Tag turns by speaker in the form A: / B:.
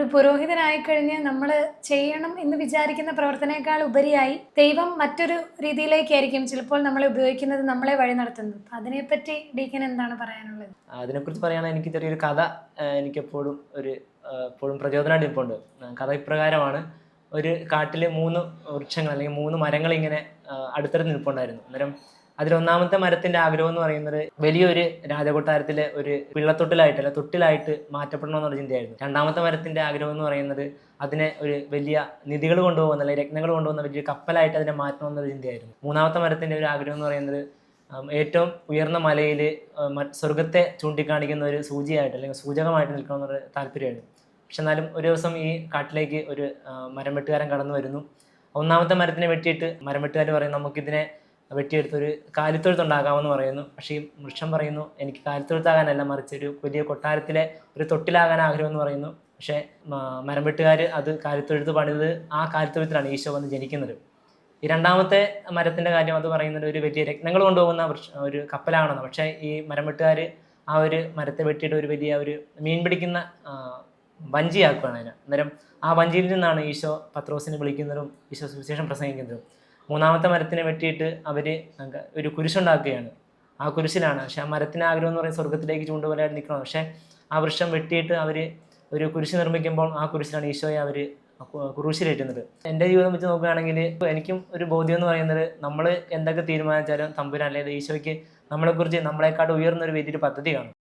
A: ഒരു പുരോഹിതനായി കഴിഞ്ഞ് നമ്മൾ ചെയ്യണം എന്ന് വിചാരിക്കുന്ന പ്രവർത്തനേക്കാൾ ഉപരിയായി ദൈവം മറ്റൊരു രീതിയിലേക്കായിരിക്കും ചിലപ്പോൾ നമ്മളെ ഉപയോഗിക്കുന്നത് നമ്മളെ വഴി നടത്തുന്നത്. അതിനെപ്പറ്റി ഡീക്കൻ എന്താണ് പറയാനുള്ളത്?
B: അതിനെക്കുറിച്ച് പറയുകയാണെങ്കിൽ എനിക്ക് ചെറിയൊരു കഥ എനിക്ക് എനിക്കെപ്പോഴും ഒരു എപ്പോഴും പ്രചോദനമായിട്ട് നിൽപ്പുണ്ട് കഥ ഇപ്രകാരമാണ്. ഒരു കാട്ടിൽ മൂന്ന് വൃക്ഷങ്ങൾ അല്ലെങ്കിൽ മൂന്ന് മരങ്ങൾ ഇങ്ങനെ അടുത്തടുത്ത് നിൽപ്പുണ്ടായിരുന്നു. അന്നേരം അതിലൊന്നാമത്തെ മരത്തിന്റെ ആഗ്രഹം എന്ന് പറയുന്നത് വലിയൊരു രാജകൊട്ടാരത്തിലെ ഒരു പിള്ളത്തൊട്ടിലായിട്ട് അല്ല തൊട്ടിലായിട്ട് മാറ്റപ്പെടണമെന്നുള്ള ചിന്തയായിരുന്നു. രണ്ടാമത്തെ മരത്തിന്റെ ആഗ്രഹം എന്ന് പറയുന്നത് അതിനെ ഒരു വലിയ നിധികൾ കൊണ്ടുപോകുന്ന അല്ലെങ്കിൽ രത്നങ്ങൾ കൊണ്ടുപോകുന്ന വലിയ കപ്പലായിട്ട് അതിനെ മാറ്റണം എന്നൊരു ചിന്തയായിരുന്നു. മൂന്നാമത്തെ മരത്തിന്റെ ഒരു ആഗ്രഹം എന്ന് പറയുന്നത് ഏറ്റവും ഉയർന്ന മലയിൽ സ്വർഗത്തെ ചൂണ്ടിക്കാണിക്കുന്ന ഒരു സൂചിയായിട്ട് അല്ലെങ്കിൽ സൂചകമായിട്ട് നിൽക്കണം എന്നൊരു താല്പര്യമായിരുന്നു. പക്ഷെ എന്നാലും ഒരു ദിവസം ഈ കാട്ടിലേക്ക് ഒരു മരം വെട്ടുകാരൻ കടന്നു വരുന്നു. ഒന്നാമത്തെ മരത്തിനെ വെട്ടിയിട്ട് മരം വെട്ടുകാർ പറയും നമുക്കിതിനെ വെട്ടിയെടുത്ത് ഒരു കാലിത്തൊഴുത്തുണ്ടാക്കാമെന്ന് പറയുന്നു. പക്ഷേ ഈ വൃക്ഷം പറയുന്നു എനിക്ക് കാലിത്തൊഴുത്താകാനല്ല മറിച്ച് ഒരു വലിയ കൊട്ടാരത്തിലെ ഒരു തൊട്ടിലാകാൻ ആഗ്രഹം എന്ന് പറയുന്നു. പക്ഷേ മരം വെട്ടുകാർ അത് കാലിത്തൊഴുത്ത് പണിത് ആ കാലിത്തൊഴുത്തിലാണ് ഈശോ വന്ന് ജനിക്കുന്നത്. ഈ രണ്ടാമത്തെ മരത്തിന്റെ കാര്യം അത് പറയുന്നത് ഒരു വലിയ രത്നങ്ങൾ കൊണ്ടുപോകുന്ന ഒരു കപ്പലാണെന്ന്. പക്ഷേ ഈ മരം വെട്ടുകാർ ആ ഒരു മരത്തെ വെട്ടിയിട്ട് ഒരു വലിയ ഒരു മീൻ പിടിക്കുന്ന വഞ്ചിയാക്കുകയാണ് അതിനെ. അന്നേരം ആ വഞ്ചിയിൽ നിന്നാണ് ഈശോ പത്രോസിനെ വിളിക്കുന്നതും ഈശോ സുവിശേഷം പ്രസംഗിക്കുന്നതും. മൂന്നാമത്തെ മരത്തിനെ വെട്ടിയിട്ട് അവർ ഒരു കുരിശുണ്ടാക്കുകയാണ്. ആ കുരിശിലാണ്. പക്ഷെ ആ മരത്തിന് ആഗ്രഹം എന്ന് പറയുന്നത് സ്വർഗത്തിലേക്ക് ചൂണ്ടുപോലായിട്ട് നിൽക്കണം പക്ഷേ ആ വൃക്ഷം വെട്ടിയിട്ട് അവർ ഒരു കുരിശ് നിർമ്മിക്കുമ്പോൾ ആ കുരിശിലാണ് ഈശോയെ അവർ കുരിശിലേറ്റുന്നത്. എന്റെ ജീവിതം വെച്ച് നോക്കുകയാണെങ്കിൽ എനിക്കും ഒരു ബോധ്യം എന്ന് പറയുന്നത് നമ്മൾ എന്തൊക്കെ തീരുമാനിച്ചാലും തമ്പുരാൻ അല്ലെങ്കിൽ ഈശോയ്ക്ക് നമ്മളെക്കുറിച്ച് നമ്മളെക്കാട്ട് ഉയർന്നൊരു വലിയൊരു പദ്ധതി കാണും